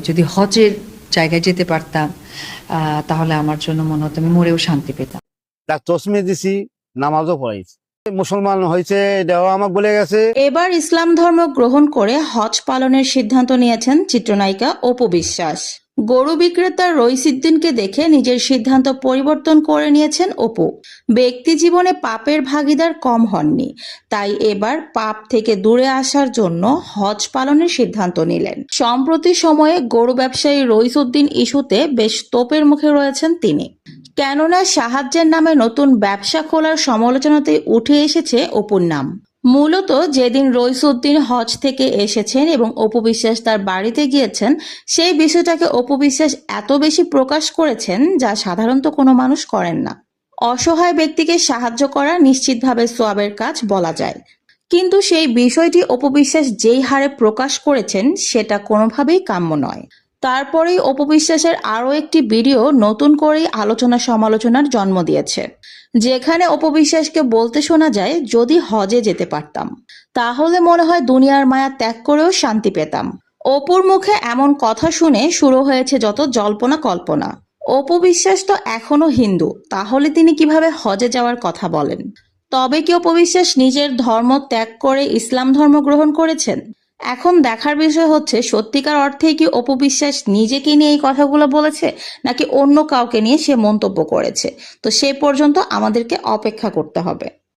যদি হজের জায়গায় যেতে পারতাম আহ, তাহলে আমার জন্য মনে হতো আমি মরেও শান্তি পেতাম। তার চশমে দিছি নামাজও পড়াইছি। মুসলমান হয়েছে এটাও আমাকে বলে গেছে। এবার ইসলাম ধর্ম গ্রহণ করে হজ পালনের সিদ্ধান্ত নিয়েছেন চিত্রনায়িকা অপু বিশ্বাস। গরু বিক্রেতা রইসিদ্দিনকে দেখে নিজের সিদ্ধান্ত পরিবর্তন করে নিয়েছেন অপু। ব্যক্তি জীবনে পাপের ভাগিদার কম হননি, তাই এবার পাপ থেকে দূরে আসার জন্য হজ পালনের সিদ্ধান্ত নিলেন। সম্প্রতি সময়ে গরু ব্যবসায়ী রইসুদ্দিন ইস্যুতে বেশ তোপের মুখে রয়েছেন তিনি। কেননা সাহায্যের নামে নতুন ব্যবসা খোলার সমালোচনাতে উঠে এসেছে অপুর নাম। মূলত যেদিন রইসুদ্দিন হজ থেকে এসেছেন এবং অপু বিশ্বাস তার বাড়িতে গিয়েছেন, সেই বিষয়টাকে অপু বিশ্বাস এত বেশি প্রকাশ করেছেন যা সাধারণত কোনো মানুষ করেন না। অসহায় ব্যক্তিকে সাহায্য করা নিশ্চিতভাবে সোয়াবের কাজ বলা যায়। কিন্তু সেই বিষয়টি অপবিশ্বাস যেই হারে প্রকাশ করেছেন, সেটা কোনোভাবেই কাম্য নয়। তারপরেই অপবিশ্বাসের আরও একটি ভিডিও নতুন করেই আলোচনা সমালোচনার জন্ম দিয়েছে। যেখানে অপবিশ্বাসকে বলতে শোনা যায়, যদি হজে যেতে পারতাম। তাহলে মনে হয় দুনিয়ার মায়া ত্যাগ করেও শান্তি পেতাম। অপুর মুখে এমন কথা শুনে শুরু হয়েছে যত জল্পনা কল্পনা। অপু বিশ্বাস তো এখনও হিন্দু, তাহলে তিনি কীভাবে হজে যাওয়ার কথা বলেন? তবে কি অপবিশ্বাস নিজের ধর্ম ত্যাগ করে ইসলাম ধর্ম গ্রহণ করেছেন? এখন দেখার বিষয় হচ্ছে, সত্যিকার অর্থে কি অপবিশ্বাস নিজেকে নিয়ে এই কথাগুলো বলেছে, নাকি অন্য কাউকে নিয়ে সে মন্তব্য করেছে? তো সে পর্যন্ত আমাদেরকে অপেক্ষা করতে হবে।